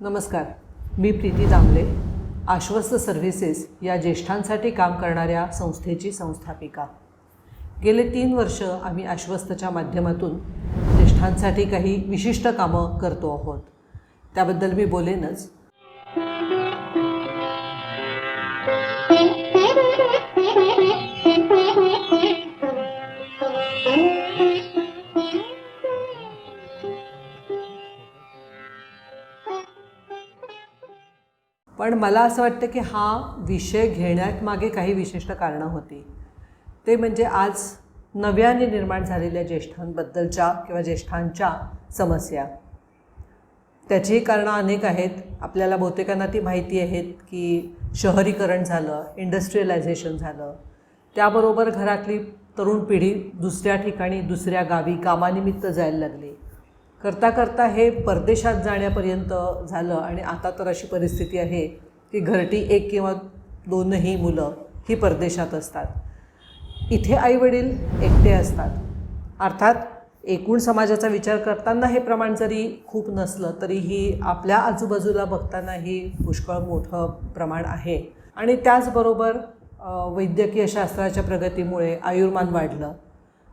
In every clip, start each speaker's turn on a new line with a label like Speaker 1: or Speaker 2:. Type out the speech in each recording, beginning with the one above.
Speaker 1: नमस्कार मी प्रीती दामले आश्वस्त सर्व्हिसेस या ज्येष्ठांसाठी काम करणाऱ्या संस्थेची संस्थापिका. गेले तीन वर्ष आम्ही आश्वस्तच्या माध्यमातून ज्येष्ठांसाठी काही विशिष्ट कामं करतो आहोत. त्याबद्दल मी बोलेनच. पण मला असं वाटतं की हा विषय घेण्यात मागे काही विशिष्ट कारणं होती. ते म्हणजे आज नव्याने निर्माण झालेल्या ज्येष्ठांबद्दलच्या किंवा ज्येष्ठांच्या समस्या. त्याचीही कारणं अनेक आहेत. आपल्याला बहुतेकांना ती माहिती आहेत की शहरीकरण झालं इंडस्ट्रियलायझेशन झालं. त्याबरोबर घरातली तरुण पिढी दुसऱ्या ठिकाणी दुसऱ्या गावी कामानिमित्त जायला लागली. करता करता हे परदेशात जाण्यापर्यंत झालं आणि आता तर अशी परिस्थिती आहे की घरटी एक किंवा दोनही मुलं ही परदेशात असतात. इथे आईवडील एकटे असतात. अर्थात एकूण समाजाचा विचार करताना हे प्रमाण जरी खूप नसलं तरीही आपल्या आजूबाजूला बघतानाही पुष्कळ मोठं प्रमाण आहे. आणि त्याचबरोबर वैद्यकीय शास्त्राच्या प्रगतीमुळे आयुर्मान वाढलं.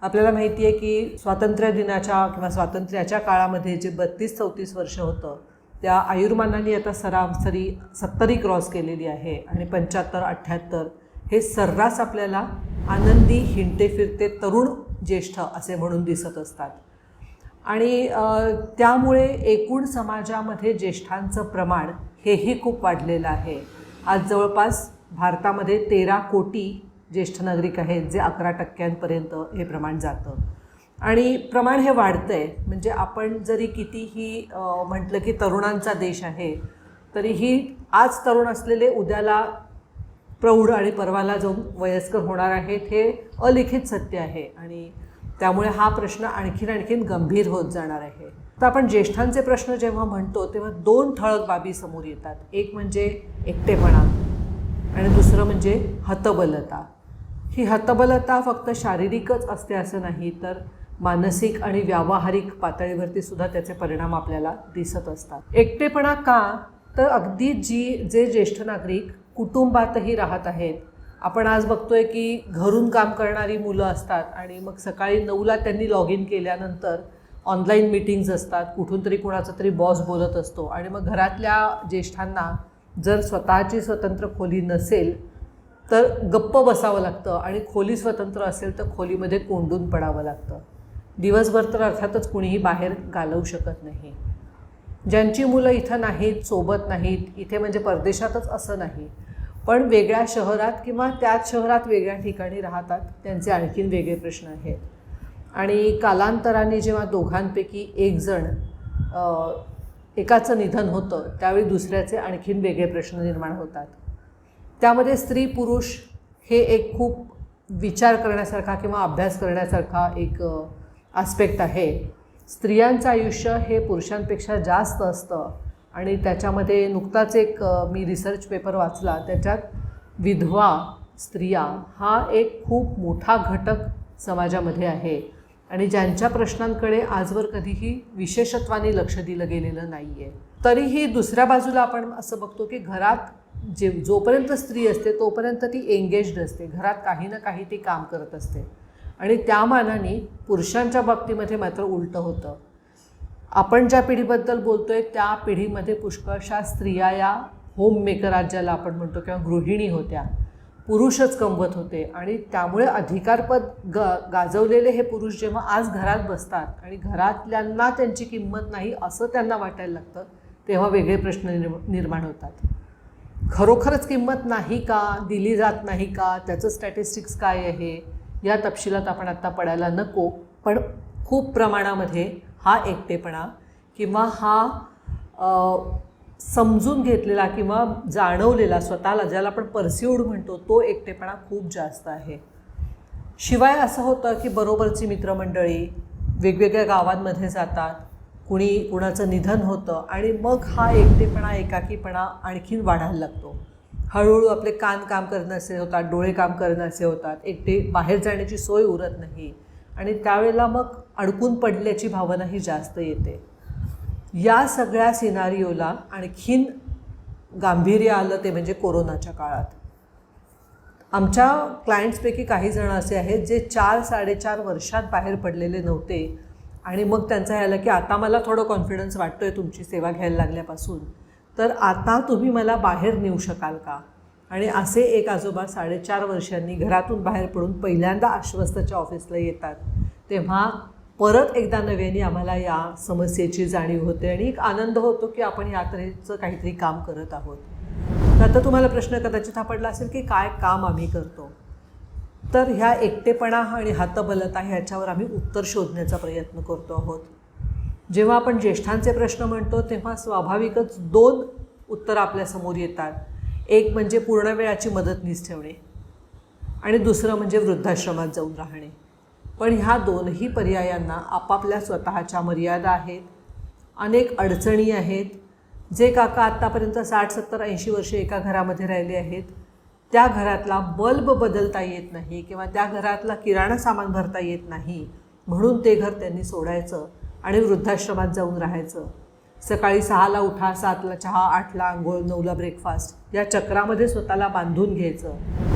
Speaker 1: आपल्याला माहिती आहे की स्वातंत्र्य दिनाच्या किंवा स्वातंत्र्याच्या काळामध्ये जे बत्तीस चौतीस वर्ष होतं त्या आयुर्मानाने आता सरासरी सत्तरी क्रॉस केलेली आहे आणि पंच्याहत्तर अठ्ठ्याहत्तर हे सर्रास आपल्याला आनंदी हिंडते फिरते तरुण ज्येष्ठ असे म्हणून दिसत असतात. आणि त्यामुळे एकूण समाजामध्ये ज्येष्ठांचं प्रमाण हेही खूप वाढलेलं आहे. आज जवळपास भारतामध्ये तेरा कोटी ज्येष्ठ नागरिक आहेत जे अकरा टक्क्यांपर्यंत हे प्रमाण जातं. आणि प्रमाण हे वाढतं आहे म्हणजे आपण जरी कितीही म्हटलं की तरुणांचा देश आहे तरीही आज तरुण असलेले उद्याला प्रौढ आणि परवाला जाऊन वयस्कर होणार आहेत हे अलिखित सत्य आहे. आणि त्यामुळे हा प्रश्न आणखीन आणखीन गंभीर होत जाणार आहे. तर आपण ज्येष्ठांचे प्रश्न जेव्हा म्हणतो तेव्हा दोन ठळक बाबी समोर येतात. एक म्हणजे एकटेपणा आणि दुसरं म्हणजे हतबलता. ही हतबलता फक्त शारीरिकच असते असं नाही तर मानसिक आणि व्यावहारिक पातळीवरती सुद्धा त्याचे परिणाम आपल्याला दिसत असतात. एकटेपणा का? तर अगदी जी जे ज्येष्ठ नागरिक कुटुंबातही राहत आहेत. आपण आज बघतोय की घरून काम करणारी मुलं असतात आणि मग सकाळी नऊला त्यांनी लॉग इन केल्यानंतर ऑनलाईन मीटिंग्ज असतात. कुठून तरी कुणाचा तरी बॉस बोलत असतो. आणि मग घरातल्या ज्येष्ठांना जर स्वतःची स्वतंत्र खोली नसेल तर गप्प बसावं लागतं आणि खोली स्वतंत्र असेल तर खोलीमध्ये कोंडून पडावं लागतं. दिवसभर तर अर्थातच कुणीही बाहेर घालवू शकत नाही. ज्यांची मुलं इथं नाहीत सोबत नाहीत इथे म्हणजे परदेशातच असं नाही. पण वेगळ्या शहरात किंवा त्याच शहरात वेगळ्या ठिकाणी राहतात त्यांचे आणखीन वेगळे प्रश्न आहेत. आणि कालांतराने जेव्हा दोघांपैकी एक जण एकाचं निधन होतं त्यावेळी दुसऱ्याचे आणखीन वेगळे प्रश्न निर्माण होतात. त्यामध्ये स्त्री पुरुष हे एक खूप विचार करण्यासारखा किंवा अभ्यास करण्यासारखा एक आस्पेक्ट आहे. स्त्रियांचं आयुष्य हे पुरुषांपेक्षा जास्त असतं आणि त्याच्यामध्ये नुकताच एक मी रिसर्च पेपर वाचला. त्याच्यात विधवा स्त्रिया हा एक खूप मोठा घटक समाजामध्ये आहे आणि ज्यांच्या प्रश्नांकडे आजवर कधीही विशेषत्वाने लक्ष दिलं गेलेलं नाही आहे तरीही दुसऱ्या बाजूला आपण असं बघतो की घरात जे जोपर्यंत स्त्री असते तोपर्यंत ती एंगेज्ड असते. घरात काही ना काही ती काम करत असते. आणि त्या मानाने पुरुषांच्या बाबतीमध्ये मात्र उलटं होतं. आपण ज्या पिढीबद्दल बोलतो आहे त्या पिढीमध्ये पुष्कळशा स्त्रिया या होममेकर ज्याला आपण म्हणतो किंवा गृहिणी होत्या. पुरुषच कमवत होते आणि त्यामुळे अधिकारपद ग गाजवलेले हे पुरुष जेव्हा आज घरात बसतात आणि घरातल्यांना त्यांची किंमत नाही असं त्यांना वाटायला लागतं तेव्हा वेगळे प्रश्न निर् निर्माण होतात. खरोखरच किंमत नाही का? दिली जात नाही का? त्याचं स्टॅटिस्टिक्स काय आहे? या तपशिलात आपण आत्ता पडायला नको पण खूप प्रमाणामध्ये हा एकटेपणा किंवा हा समजून घेतलेला किंवा जाणवलेला स्वतःला ज्याला आपण परसिवड म्हणतो तो एकटेपणा खूप जास्त आहे. शिवाय असं होतं की बरोबरची मित्रमंडळी वेगवेगळ्या गावांमध्ये जातात कुणी कुणाचं निधन होतं आणि मग हा एकटेपणा एकाकीपणा आणखीन वाढायला लागतो. हळूहळू आपले कान काम करणं होतात डोळे काम करण्याचे होतात एकटे बाहेर जाण्याची सोय उरत नाही आणि त्यावेळेला मग अडकून पडल्याची भावनाही जास्त येते. या सगळ्या सिनारिओला आणखीन गांभीर्य आलं ते म्हणजे कोरोनाच्या काळात. आमच्या क्लायंट्सपैकी काही जण असे आहेत जे चार साडेचार वर्षात बाहेर पडलेले नव्हते. आणि मग त्यांचं ह्याला की आता मला थोडं कॉन्फिडन्स वाटतोय तुमची सेवा घ्यायला लागल्यापासून. तर आता तुम्ही मला बाहेर नेऊ शकाल का? आणि असे एक आजोबा साडेचार वर्षांनी घरातून बाहेर पडून पहिल्यांदा आश्वस्तच्या ऑफिसला येतात. तेव्हा परत एकदा नव्याने आम्हाला या समस्येची जाणीव होते आणि एक आनंद होतो की आपण या तऱ्हेचं काहीतरी काम करत आहोत. तर आता तुम्हाला प्रश्न कदाचित हा पडला असेल की काय काम आम्ही करतो? तर ह्या एकटेपणा आणि हातबलता ह्याच्यावर आम्ही उत्तर शोधण्याचा प्रयत्न करतो आहोत. जेव्हा आपण ज्येष्ठांचे प्रश्न म्हणतो तेव्हा स्वाभाविकच दोन उत्तरं आपल्यासमोर येतात. एक म्हणजे पूर्ण वेळाची मदतनीस ठेवणे आणि दुसरं म्हणजे वृद्धाश्रमात जाऊन राहणे. पण ह्या दोनही पर्यायांना आपापल्या स्वतःच्या मर्यादा आहेत. अनेक अडचणी आहेत. जे काका आत्तापर्यंत साठ सत्तर ऐंशी वर्षे एका घरामध्ये राहिले आहेत. त्या घरातला बल्ब बदलता येत नाही किंवा त्या घरातला किराणा सामान भरता येत नाही म्हणून ते घर त्यांनी सोडायचं आणि वृद्धाश्रमात जाऊन राहायचं. सकाळी सहाला उठा सातला चहा आठला आंघोळ नऊला ब्रेकफास्ट या चक्रामध्ये स्वतःला बांधून घ्यायचं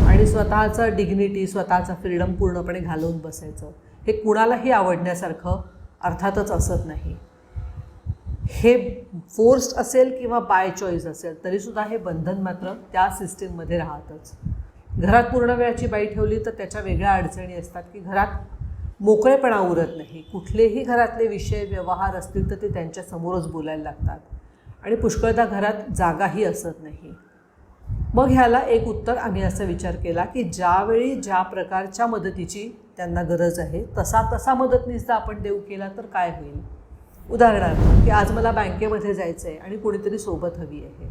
Speaker 1: आणि स्वतःचं डिग्निटी स्वतःचं फ्रीडम पूर्णपणे घालवून बसायचं. हे कुणालाही आवडण्यासारखं अर्थातच असत नाही. हे फोर्स्ड असेल किंवा बाय चॉईस असेल तरीसुद्धा हे बंधन मात्र त्या सिस्टीममध्ये राहतच. घरात पूर्ण वेळाची बाई ठेवली तर त्याच्या वेगळ्या अडचणी असतात की घरात मोकळेपणा उरत नाही. कुठलेही घरातले विषय व्यवहार असतील तर ते त्यांच्यासमोरच बोलायला लागतात. आणि पुष्कळदा घरात जागाही असत नाही. मग ह्याला एक उत्तर आम्ही असा विचार केला की ज्यावेळी ज्या प्रकारच्या मदतीची त्यांना गरज आहे तसा तसा मदतनीसचा आपण देऊ केला तर काय होईल? उदाहरणार्थ की आज मला बँकेमध्ये जायचं आहे आणि कुणीतरी सोबत हवी आहे.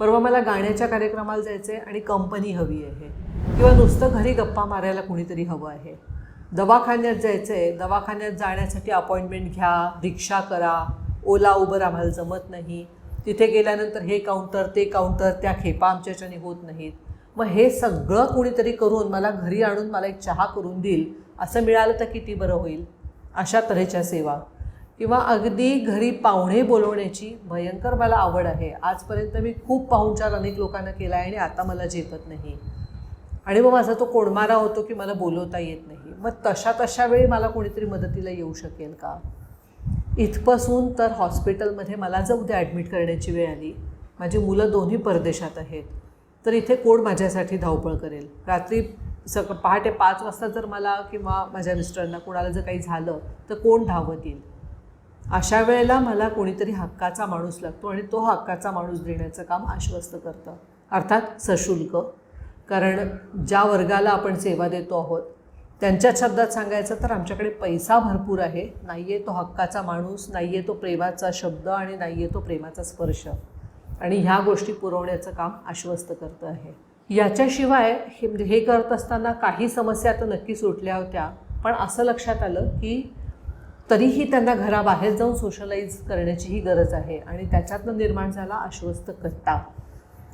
Speaker 1: परवा मला गाण्याच्या कार्यक्रमाला जायचं आहे आणि कंपनी हवी आहे. किंवा नुसतं घरी गप्पा मारायला कुणीतरी हवं आहे. दवाखान्यात जायचं आहे दवाखान्यात जाण्यासाठी अपॉइंटमेंट घ्या रिक्षा करा ओला उबर आम्हाला जमत नाही. तिथे गेल्यानंतर हे काउंटर ते काउंटर त्या खेपा आमच्याच्याने होत नाहीत. मग हे सगळं कुणीतरी करून मला घरी आणून मला एक चहा करून देईल असं मिळालं तर किती बरं होईल? अशा तऱ्हेच्या सेवा. किंवा अगदी घरी पाहुणे बोलवण्याची भयंकर मला आवड आहे. आजपर्यंत मी खूप पाहुणचार अनेक लोकांना केला आहे आणि आता मला झेपत नाही. आणि मग माझा तो कोडमारा होतो की मला बोलवता येत नाही. मग तशा तशा वेळी मला कोणीतरी मदतीला येऊ शकेल का? इथपासून तर हॉस्पिटलमध्ये मला जर उद्या ॲडमिट करण्याची वेळ आली माझी मुलं दोन्ही परदेशात आहेत तर इथे कोण माझ्यासाठी धावपळ करेल? रात्री सक पहाटे पाच वाजता जर मला किंवा माझ्या मिस्टरांना कोणाला जर काही झालं तर कोण धावत येईल? अशा वेळेला मला कोणीतरी हक्काचा माणूस लागतो आणि तो हक्काचा माणूस देण्याचं काम आश्वस्त करतं. अर्थात सशुल्क. कारण ज्या वर्गाला आपण सेवा देतो आहोत त्यांच्या शब्दात सांगायचं तर आमच्याकडे पैसा भरपूर आहे. नाही आहे तो हक्काचा माणूस नाही आहे तो प्रेमाचा शब्द आणि नाही आहे तो प्रेमाचा स्पर्श. आणि ह्या गोष्टी पुरवण्याचं काम आश्वस्त करतं आहे. याच्याशिवाय हे म्हणजे हे करत असताना काही समस्या तर नक्की सुटल्या होत्या. पण असं लक्षात आलं की तरीही त्यांना घराबाहेर जाऊन सोशलाईज करण्याचीही गरज आहे आणि त्याच्यातनं निर्माण झाला आश्वस्त कट्टा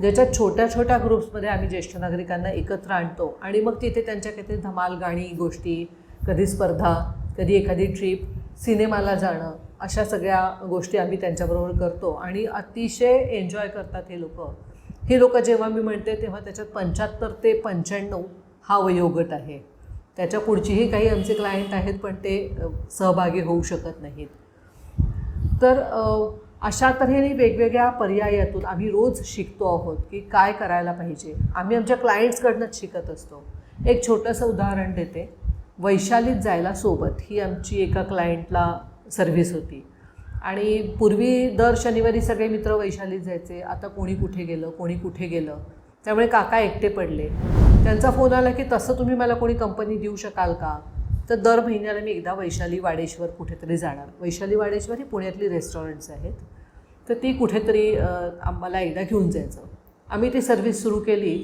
Speaker 1: ज्याच्यात छोट्या छोट्या ग्रुप्समध्ये आम्ही ज्येष्ठ नागरिकांना एकत्र आणतो आणि मग तिथे त्यांच्या काहीतरी धमाल गाणी गोष्टी कधी स्पर्धा कधी एखादी ट्रीप सिनेमाला जाणं अशा सगळ्या गोष्टी आम्ही त्यांच्याबरोबर करतो आणि अतिशय एन्जॉय करतात हे लोक. हे लोक जेव्हा मी म्हणते तेव्हा त्याच्यात पंच्याहत्तर ते पंच्याण्णव हा वयोगट आहे. त्याच्या पुढचीही काही आमचे क्लायंट आहेत पण ते सहभागी होऊ शकत नाहीत. तर अशा तऱ्हेने वेगवेगळ्या पर्यायातून आम्ही रोज शिकतो आहोत की काय करायला पाहिजे. आम्ही आमच्या क्लायंट्सकडनंच शिकत असतो. एक छोटंसं उदाहरण देते. वैशालीत जायला सोबत ही आमची एका क्लायंटला सर्व्हिस होती. आणि पूर्वी दर शनिवारी सगळे मित्र वैशालीत जायचे. आता कोणी कुठे गेलं कोणी कुठे गेलं. त्यामुळे काका एकटे पडले. त्यांचा फोन आला की तसं तुम्ही मला कोणी कंपनी देऊ शकाल का? तर दर महिन्याला मी एकदा वैशाली वाडेश्वर कुठेतरी जाणार. वैशाली वाडेश्वर ही पुण्यातली रेस्टॉरंट्स आहेत. तर ती कुठेतरी आम्हाला एकदा घेऊन जायचं. आम्ही ती सर्व्हिस सुरू केली.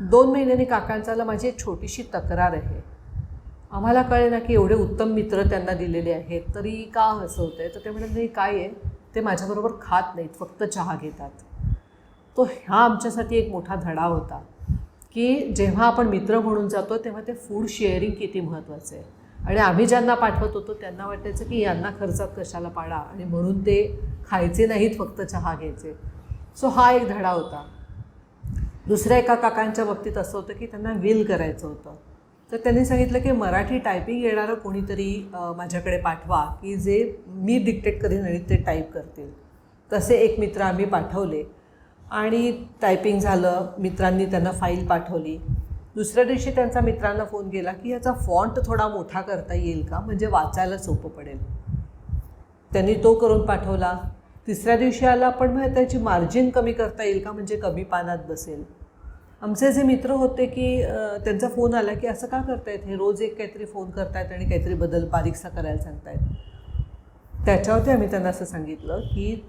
Speaker 1: दोन महिन्यांनी काकांचाला माझी एक छोटीशी तक्रार आहे. आम्हाला कळे ना की एवढे उत्तम मित्र त्यांना दिलेले आहेत. तरी का असं होतं आहे तर ते म्हणत नाही काय आहे? ते माझ्याबरोबर खात नाहीत. फक्त चहा घेतात. तो ह्या आमच्यासाठी एक मोठा धडा होता की जेव्हा आपण मित्र म्हणून जातो तेव्हा ते फूड शेअरिंग किती महत्त्वाचं आहे. आणि आम्ही ज्यांना पाठवत होतो त्यांना वाटायचं की यांना खर्चात कशाला पाडा आणि म्हणून ते खायचे नाहीत फक्त चहा घ्यायचे. सो हा एक धडा होता. दुसऱ्या एका काकांच्या बाबतीत असं होतं की त्यांना विल करायचं होतं. तर त्यांनी सांगितलं की मराठी टायपिंग येणारं कोणीतरी माझ्याकडे पाठवा की जे मी डिक्टेट करीन आणि ते टाईप करतील. तसे एक मित्र आम्ही पाठवले. आणि टायपिंग झालं मित्रांनी त्यांना फाईल पाठवली. दुसऱ्या दिवशी त्यांचा मित्रांना फोन केला की ह्याचा फॉन्ट थोडा मोठा करता येईल का? म्हणजे वाचायला सोपं पडेल. त्यांनी तो करून पाठवला. तिसऱ्या दिवशी आला पण मग त्याची मार्जिन कमी करता येईल का? म्हणजे कमी पानात बसेल. आमचे जे मित्र होते की त्यांचा फोन आला की असं का करतायत? हे रोज एक काहीतरी फोन करतायत आणि काहीतरी बदल बारीकसा करायला सांगतायत. त्याच्यावरती आम्ही त्यांना असं सांगितलं की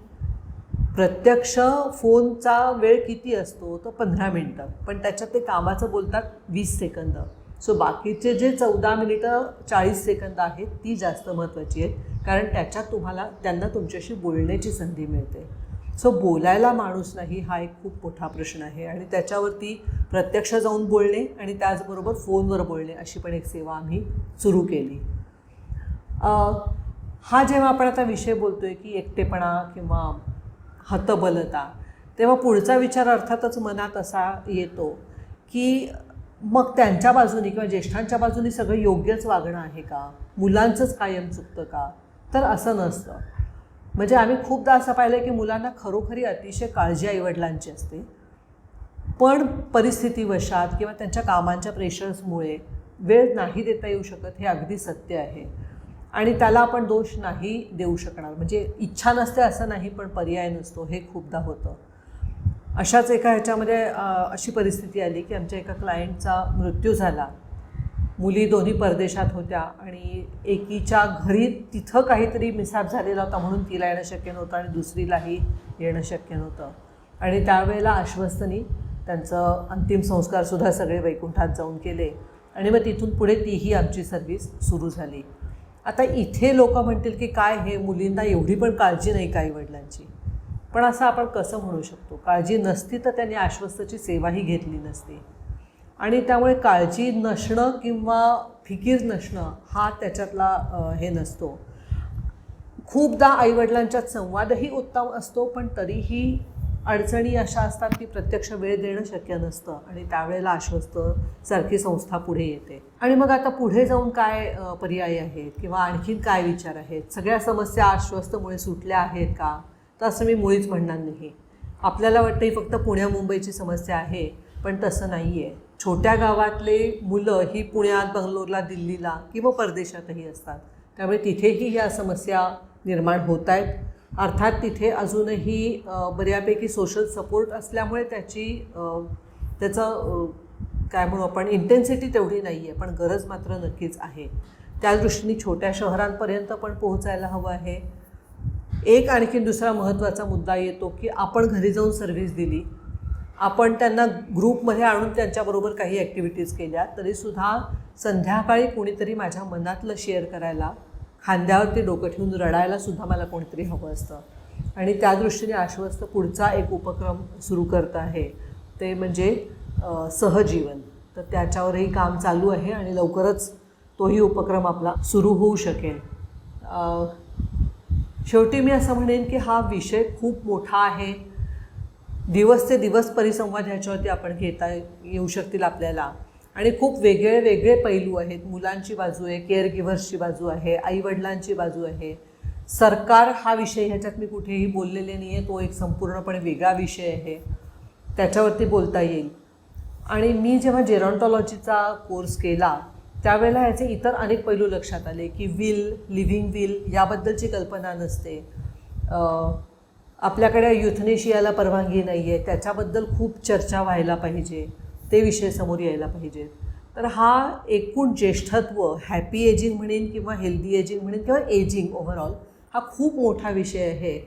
Speaker 1: प्रत्यक्ष फोनचा वेळ किती असतो? तो पंधरा मिनटं. पण त्याच्यात ते कामाचं बोलतात वीस सेकंद. सो बाकीचे जे चौदा मिनिटं चाळीस सेकंद आहेत ती जास्त महत्त्वाची आहेत. कारण त्याच्यात तुम्हाला त्यांना तुमच्याशी बोलण्याची संधी मिळते. सो बोलायला माणूस नाही हा एक खूप मोठा प्रश्न आहे. आणि त्याच्यावरती प्रत्यक्ष जाऊन बोलणे आणि त्याचबरोबर फोनवर बोलणे अशी पण एक सेवा आम्ही सुरू केली. हा जेव्हा आपण आता विषय बोलतो आहे की एकटेपणा किंवा हतबलता. तेव्हा पुढचा विचार अर्थातच मनात असा येतो की मग त्यांच्या बाजूनी किंवा ज्येष्ठांच्या बाजूनी सगळं योग्यच वागणं आहे का? मुलांचंच कायम चुकतं का? तर असं नसतं. म्हणजे आम्ही खूपदा असं पाहिलं की मुलांना खरोखरी अतिशय काळजी आईवडिलांची असते. पण परिस्थितीवशात किंवा त्यांच्या कामांच्या प्रेशर्समुळे वेळ नाही देता येऊ शकत हे अगदी सत्य आहे. आणि त्याला आपण दोष नाही देऊ शकणार. म्हणजे इच्छा नसते असं नाही पण पर्याय नसतो. हे खूपदा होतं. अशाच एका ह्याच्यामध्ये अशी परिस्थिती आली की आमच्या एका क्लायंटचा मृत्यू झाला. मुली दोन्ही परदेशात होत्या आणि एकीच्या घरी तिथं काहीतरी मिसाप झालेला होता म्हणून तिला येणं शक्य नव्हतं आणि दुसरीलाही येणं शक्य नव्हतं. आणि त्यावेळेला आश्वस्तनी त्यांचं अंतिम संस्कारसुद्धा सगळे वैकुंठात जाऊन केले. आणि मग तिथून पुढे तीही आमची सर्व्हिस सुरू झाली. आता इथे लोक म्हणतील की काय हे मुलींना एवढी पण काळजी नाही का वडिलांची. पण असं आपण कसं म्हणू शकतो? काळजी नसती तर त्यांनी आश्वस्तची सेवाही घेतली नसती. आणि त्यामुळे काळजी नसणं किंवा फिकीर नसणं हा त्याच्यातला हे नसतो. खूपदा आईवडिलांच्यात संवादही उत्तम असतो पण तरीही अडचणी अशा असतात की प्रत्यक्ष वेळ देणं शक्य नसतं आणि त्यावेळेला आश्वस्त सारखी संस्था पुढे येते. आणि मग आता पुढे जाऊन काय पर्याय आहेत किंवा आणखीन काय विचार आहेत? सगळ्या समस्या आश्वस्तमुळे सुटल्या आहेत का? तर असं मी मुळीच म्हणणार नाही. आपल्याला वाटतं ही फक्त पुण्या मुंबईची समस्या आहे पण तसं नाही आहे छोट्या गावातले मुलं ही पुण्यात बंगलोरला दिल्लीला किंवा परदेशातही असतात. त्यामुळे तिथेही ह्या समस्या निर्माण होत आहेत. अर्थात तिथे अजूनही बऱ्यापैकी सोशल सपोर्ट असल्यामुळे त्याची त्याचं काय म्हणू आपण इंटेन्सिटी तेवढी नाही आहे पण गरज मात्र नक्कीच आहे. त्या दृष्टीने छोट्या शहरांपर्यंत पण पोहोचायला हवं आहे. एक आणखी दुसरा महत्त्वाचा मुद्दा येतो की आपण घरी जाऊन सर्व्हिस दिली. आपण त्यांना ग्रुपमध्ये आणून त्यांच्याबरोबर काही ॲक्टिव्हिटीज केल्या तरीसुद्धा संध्याकाळी कुणीतरी माझ्या मनातलं शेअर करायला खांद्यावरती डोकं ठेवून रडायला सुद्धा मला कोणीतरी हवं असतं. आणि त्या दृष्टीने आश्वस्त पुढचा एक उपक्रम सुरू करत आहे. ते म्हणजे सहजीवन. तर त्याच्यावरही काम चालू आहे आणि लवकरच तोही उपक्रम आपला सुरू होऊ शकेल. शेवटी मी असं म्हणेन की हा विषय खूप मोठा आहे. दिवस ते दिवस परिसंवाद ह्याच्यावरती आपण घेता येऊ शकतील आपल्याला. आणि खूप वेगळे वेगळे पैलू आहेत. मुलांची बाजू आहे केअर गिव्हर्सची बाजू आहे आईवडिलांची बाजू आहे. सरकार हा विषय ह्याच्यात मी कुठेही बोललेले नाही आहे तो एक संपूर्णपणे वेगळा विषय आहे. त्याच्यावरती बोलता येईल. आणि मी जेव्हा जेरॉन्टॉलॉजीचा कोर्स केला त्यावेळेला ह्याचे इतर अनेक पैलू लक्षात आले की विल लिव्हिंग विल याबद्दलची कल्पना नसते. आपल्याकडे युथनेशियाला परवानगी नाही आहे त्याच्याबद्दल खूप चर्चा व्हायला पाहिजे. ते विषय समोर यायला पाहिजेत. तर हा एकूण ज्येष्ठत्व हॅपी एजिंग म्हणेन किंवा हेल्दी एजिंग म्हणेन किंवा एजिंग ओव्हरऑल हा खूप मोठा विषय आहे.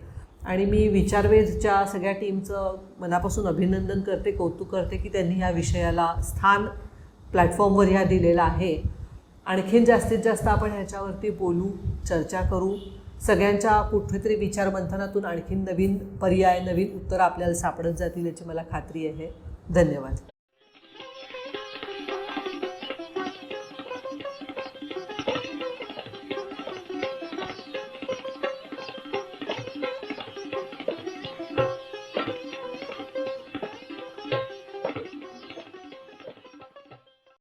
Speaker 1: आणि मी विचारवेधच्या सगळ्या टीमचं मनापासून अभिनंदन करते कौतुक करते की त्यांनी ह्या विषयाला स्थान प्लॅटफॉर्मवर ह्या दिलेला आहे. आणखीन जास्तीत जास्त आपण ह्याच्यावरती बोलू चर्चा करू. सगळ्यांच्या कुठेतरी विचारमंथनातून आणखीन नवीन पर्याय नवीन उत्तरं आपल्याला सापडत जातील याची मला खात्री आहे. धन्यवाद.